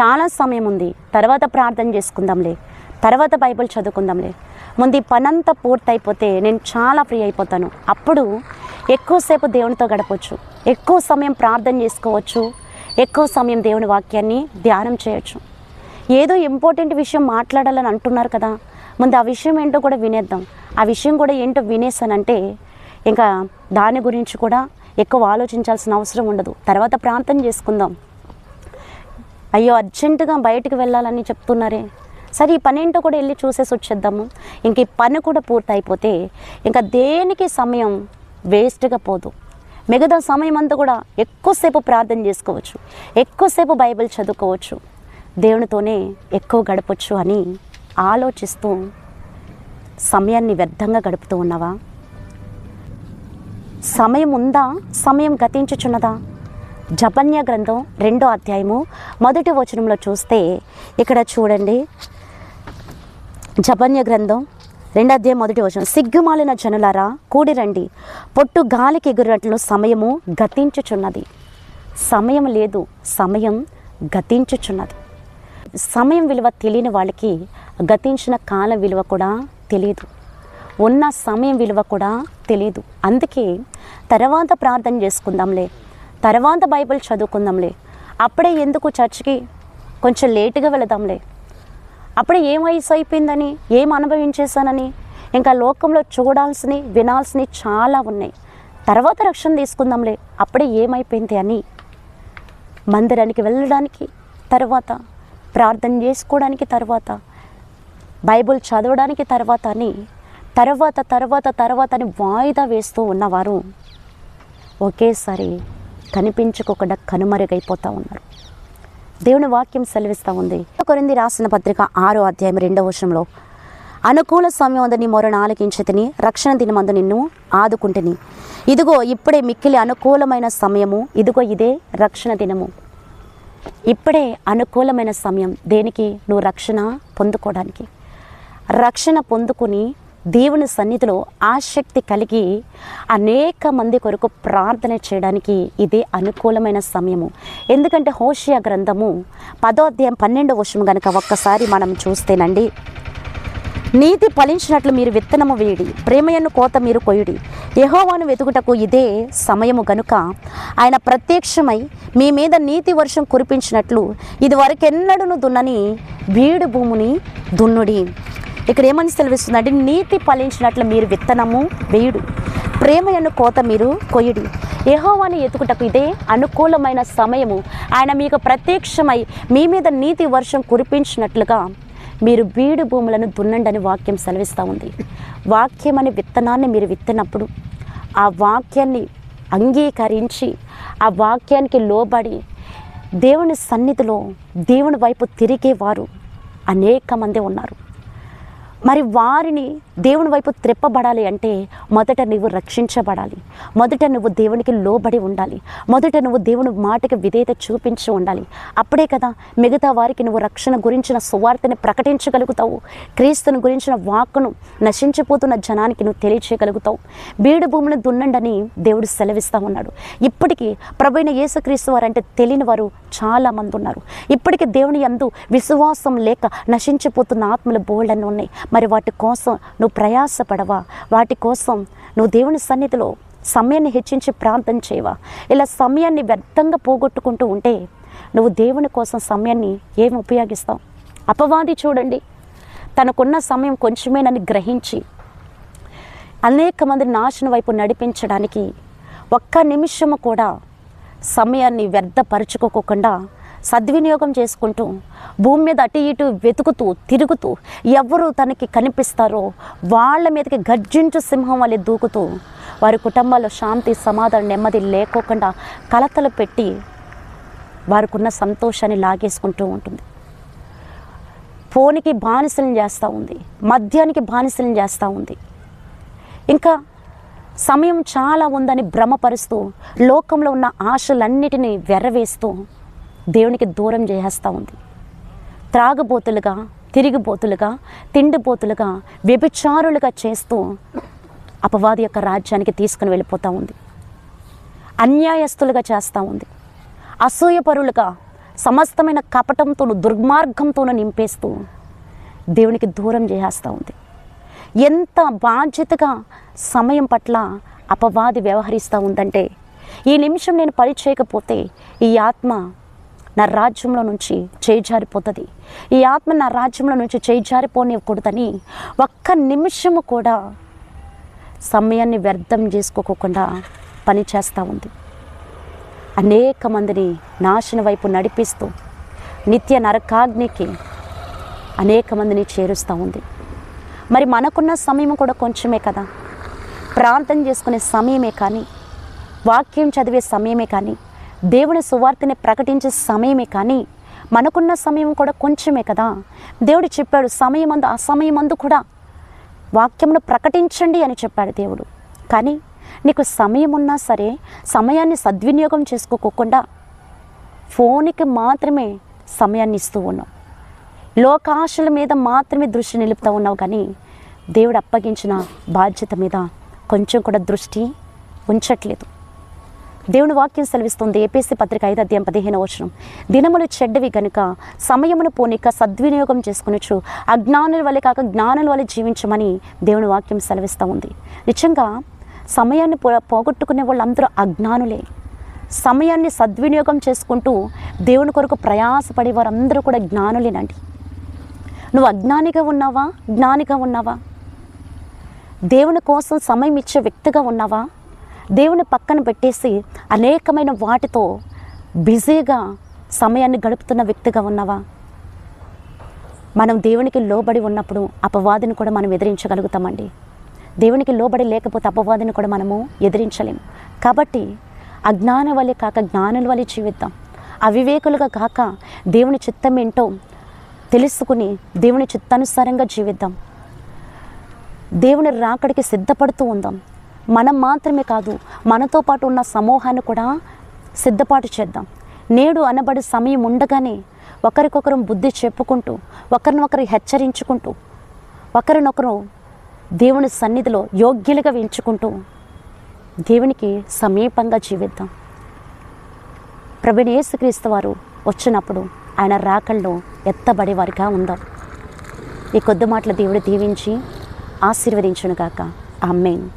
చాలా సమయం ఉంది. తర్వాత ప్రార్థన చేసుకుందాంలే. తర్వాత బైబిల్ చదువుకుందాంలే. ముందు ఈ పనంతా పూర్తయిపోతే నేను చాలా ఫ్రీ అయిపోతాను. అప్పుడు ఎక్కువసేపు దేవునితో గడపవచ్చు ఎక్కువ సమయం ప్రార్థన చేసుకోవచ్చు. ఎక్కువ సమయం దేవుని వాక్యాన్ని ధ్యానం చేయొచ్చు. ఏదో ఇంపార్టెంట్ విషయం మాట్లాడాలని అంటున్నారు కదా. ముందు ఆ విషయం ఏంటో కూడా వినేద్దాం. ఆ విషయం కూడా ఏంటో వినేసానంటే ఇంకా దాని గురించి కూడా ఎక్కువ ఆలోచించాల్సిన అవసరం ఉండదు. తర్వాత ప్రార్థన చేసుకుందాం. అయ్యో అర్జెంటుగా బయటికి వెళ్ళాలని చెప్తున్నారే. సరే ఈ పని ఏంటో కూడా వెళ్ళి చూసేసి వచ్చేద్దాము. ఇంక ఈ పని కూడా పూర్తయిపోతే ఇంకా దేనికి సమయం వేస్ట్గా పోదు. మిగతా సమయం అంతా కూడా ఎక్కువసేపు ప్రార్థన చేసుకోవచ్చు. ఎక్కువసేపు బైబిల్ చదువుకోవచ్చు. దేవునితోనే ఎక్కువ గడపచ్చు అని ఆలోచిస్తూ సమయాన్ని వ్యర్థంగా గడుపుతూ ఉన్నావా? సమయం ఉందా? సమయం గతించుచున్నదా? జపన్య గ్రంథం రెండో అధ్యాయము మొదటి వచనంలో చూస్తే ఇక్కడ చూడండి. జపన్య గ్రంథం రెండో అధ్యాయం మొదటి వచనం. సిగ్గుమాలిన జనులారా కూడిరండి. పొట్టు గాలికి ఎగురినట్లు సమయము గతించుచున్నది. సమయం లేదు సమయం గతించుచున్నది. సమయం విలువ తెలియని వాళ్ళకి గతించిన కాలం విలువ కూడా తెలియదు. ఉన్న సమయం విలువ కూడా తెలియదు. అందుకే తర్వాత ప్రార్థన చేసుకుందాంలే. తర్వాత బైబిల్ చదువుకుందాంలే. అప్పుడే ఎందుకు చర్చికి? కొంచెం లేటుగా వెళదాంలే. అప్పుడే ఏం వయసు అయిపోయిందని? ఏం అనుభవించేశానని? ఇంకా లోకంలో చూడాల్సినవి వినాల్సినవి చాలా ఉన్నాయి. తర్వాత రక్షణ తీసుకుందాంలే. అప్పుడే ఏమైపోయింది అని. మందిరానికి వెళ్ళడానికి తర్వాత ప్రార్థన చేసుకోవడానికి తర్వాత బైబుల్ చదవడానికి తర్వాత అని తర్వాత తర్వాత తర్వాత అని వాయిదా వేస్తూ ఉన్నవారు ఒకేసారి కనిపించుకోకుండా కనుమరుగైపోతూ ఉన్నారు. దేవుని వాక్యం సెలవిస్తూ ఉంది. కొరింది రాసిన పత్రిక ఆరో అధ్యాయం రెండవ వర్షంలో అనుకూల సమయం ఉందని మొరను ఆలకించతిని రక్షణ దినమందు నిన్ను ఆదుకుంటుని. ఇదిగో ఇప్పుడే మిక్కిలి అనుకూలమైన సమయము ఇదిగో ఇదే రక్షణ దినము. ఇప్పుడే అనుకూలమైన సమయం దేనికి? నువ్వు రక్షణ పొందుకోవడానికి. రక్షణ పొందుకుని దేవుని సన్నిధిలో ఆసక్తి కలిగి అనేక మంది కొరకు ప్రార్థన చేయడానికి ఇదే అనుకూలమైన సమయము. ఎందుకంటే హోషియా గ్రంథము పదో అధ్యాయం పన్నెండో వర్షం కనుక ఒక్కసారి మనం చూస్తేనండి నీతి ఫలించినట్లు మీరు విత్తనము వేయుడి ప్రేమయను కోత మీరు కొయ్యుడి. యహోవాను వెతుకుటకు ఇదే సమయము గనుక ఆయన ప్రత్యక్షమై మీ మీద నీతి వర్షం కురిపించినట్లు ఇది వరకెన్నడూను దున్నని బీడు భూమిని దున్నుడి. ఇక్కడ ఏమని సెలవిస్తుందంటే నీతి ఫలించినట్లు మీరు విత్తనము వేయుడు. ప్రేమయను కోత మీరు కొయ్యుడి. యహోవాని ఎతుకుటకు ఇదే అనుకూలమైన సమయము. ఆయన మీకు ప్రత్యక్షమై మీ మీద నీతి వర్షం కురిపించినట్లుగా మీరు బీడు భూములను దున్నండి వాక్యం సెలవిస్తూ ఉంది. వాక్యం అనే విత్తనాన్ని మీరు విత్తినప్పుడు ఆ వాక్యాన్ని అంగీకరించి ఆ వాక్యానికి లోబడి దేవుని సన్నిధిలో దేవుని వైపు తిరిగేవారు అనేక మంది ఉన్నారు. మరి వారిని దేవుని వైపు త్రిప్పబడాలి అంటే మొదట నువ్వు రక్షించబడాలి. మొదట నువ్వు దేవునికి లోబడి ఉండాలి. మొదట నువ్వు దేవుని మాటకి విధేయత చూపించి ఉండాలి. అప్పుడే కదా మిగతా వారికి నువ్వు రక్షణ గురించిన సువార్తని ప్రకటించగలుగుతావు. క్రీస్తుని గురించిన వాక్కును నశించిపోతున్న జనానికి నువ్వు తెలియచేయగలుగుతావు. బీడు భూమిని దున్నండని దేవుడు సెలవిస్తూ ఉన్నాడు. ఇప్పటికీ ప్రభైన యేసుక్రీస్తు వారంటే తెలియని వారు చాలా మంది ఉన్నారు. ఇప్పటికీ దేవుని యందు విశ్వాసం లేక నశించిపోతున్న ఆత్మలు బోల్డన్ని ఉన్నాయి. మరి వాటి కోసం నువ్వు ప్రయాసపడవా? వాటి కోసం నువ్వు దేవుని సన్నిధిలో సమయాన్ని హెచ్చించి ప్రార్థన చేయవా? ఇలా సమయాన్ని వ్యర్థంగా పోగొట్టుకుంటూ ఉంటే నువ్వు దేవుని కోసం సమయాన్ని ఏమి ఉపయోగిస్తావు? అపవాది చూడండి. తనకున్న సమయం కొంచెమేనని గ్రహించి అనేక మంది నాశనం వైపు నడిపించడానికి ఒక్క నిమిషము కూడా సమయాన్ని వ్యర్థపరుచుకోకుండా సద్వినియోగం చేసుకుంటూ భూమి మీద అటు ఇటు వెతుకుతూ తిరుగుతూ ఎవరు తనకి కనిపిస్తారో వాళ్ళ మీదకి గర్జించు సింహం వల్ల దూకుతూ వారి కుటుంబాల్లో శాంతి సమాధానం నెమ్మది లేకోకుండా కలతలు పెట్టి వారికి ఉన్న సంతోషాన్ని లాగేసుకుంటూ ఉంటుంది. ఫోన్కి బానిసలను చేస్తూ ఉంది. మద్యానికి బానిసలను చేస్తూ ఉంది. ఇంకా సమయం చాలా ఉందని భ్రమపరుస్తూ లోకంలో ఉన్న ఆశలన్నిటినీ వెర్రవేస్తూ దేవునికి దూరం చేసేస్తూ ఉంది. త్రాగబోతులుగా తిరిగిబోతులుగా తిండిబోతులుగా వ్యభిచారులుగా చేస్తూ అపవాది యొక్క రాజ్యానికి తీసుకుని వెళ్ళిపోతూ ఉంది. అన్యాయస్తులుగా చేస్తూ ఉంది. అసూయపరులుగా సమస్తమైన కపటంతోనూ దుర్మార్గంతోనూ నింపేస్తూ దేవునికి దూరం చేసేస్తూ ఉంది. ఎంత బాధ్యతగా సమయం పట్ల అపవాది వ్యవహరిస్తూ ఉందంటే ఈ నిమిషం నేను పని చేయకపోతే ఈ ఆత్మ నా రాజ్యంలో నుంచి చేజారిపోతుంది. ఈ ఆత్మ నా రాజ్యంలో నుంచి చేజారిపోనివ్వకూడదని ఒక్క నిమిషము కూడా సమయాన్ని వ్యర్థం చేసుకోకుండా పని చేస్తూ ఉంది. అనేక మందిని నాశన వైపు నడిపిస్తూ నిత్య నరకాగ్నికి అనేక మందిని చేరుస్తూ ఉంది. మరి మనకున్న సమయం కూడా కొంచెమే కదా. ప్రార్థన చేసుకునే సమయమే కానీ వాక్యం చదివే సమయమే కానీ దేవుని సువార్తని ప్రకటించే సమయమే కానీ మనకున్న సమయం కూడా కొంచెమే కదా. దేవుడు చెప్పాడు సమయమందు అసమయమందు కూడా వాక్యమును ప్రకటించండి అని చెప్పాడు దేవుడు. కానీ నీకు సమయం ఉన్నా సరే సమయాన్ని సద్వినియోగం చేసుకోకుండా ఫోన్కి మాత్రమే సమయాన్ని ఇస్తూ ఉన్నాం లోకాశల మీద మాత్రమే దృష్టి నిలుపుతూ ఉన్నావు కానీ దేవుడు అప్పగించిన బాధ్యత మీద కొంచెం కూడా దృష్టి ఉంచట్లేదు. దేవుని వాక్యం సెలవిస్తుంది. ఏపీసీ పత్రిక ఐదు అధ్యాయం పదిహేను వచనం. దినములు చెడ్డవి గనుక సమయమును పోనీక సద్వినియోగం చేసుకునొచ్చు అజ్ఞానుల వల్ల కాక జ్ఞానుల వల్ల జీవించమని దేవుని వాక్యం సెలవిస్తూ ఉంది. నిజంగా సమయాన్ని పో పోగొట్టుకునే వాళ్ళందరూ అజ్ఞానులే. సమయాన్ని సద్వినియోగం చేసుకుంటూ దేవుని కొరకు ప్రయాసపడే వారందరూ కూడా జ్ఞానులేనండి. నువ్వు అజ్ఞానిగా ఉన్నావా? జ్ఞానిగా ఉన్నావా? దేవుని కోసం సమయం ఇచ్చే వ్యక్తిగా ఉన్నావా? దేవుని పక్కన పెట్టేసి అనేకమైన వాటితో బిజీగా సమయాన్ని గడుపుతున్న వ్యక్తిగా ఉన్నావా? మనం దేవునికి లోబడి ఉన్నప్పుడు అపవాదిని కూడా మనం ఎదిరించగలుగుతామండి. దేవునికి లోబడి లేకపోతే అపవాదిని కూడా మనము ఎదిరించలేము కాబట్టి అజ్ఞాన వల్లే కాక జ్ఞానుల వల్లే జీవిద్దాం. అవివేకులుగా కాక దేవుని చిత్తం ఏంటో తెలుసుకుని దేవుని చిత్తానుసారంగా జీవిద్దాం. దేవుని రాకడికి సిద్ధపడుతూ ఉందాం. మనం మాత్రమే కాదు మనతో పాటు ఉన్న సమూహాన్ని కూడా సిద్ధపాటు చేద్దాం. నేడు అనబడి సమయం ఉండగానే ఒకరికొకరు బుద్ధి చెప్పుకుంటూ ఒకరినొకరు హెచ్చరించుకుంటూ ఒకరినొకరు దేవుని సన్నిధిలో యోగ్యులుగా ఎంచుకుంటూ దేవునికి సమీపంగా జీవిద్దాం. ప్రభుని యేసుక్రీస్తు వారు వచ్చినప్పుడు ఆయన రాకల్లో ఎత్తబడే వారిగా ఉందాం. ఈ కొద్ది మాటలు దేవుడు దీవించి ఆశీర్వదించునుగాక. మెయిన్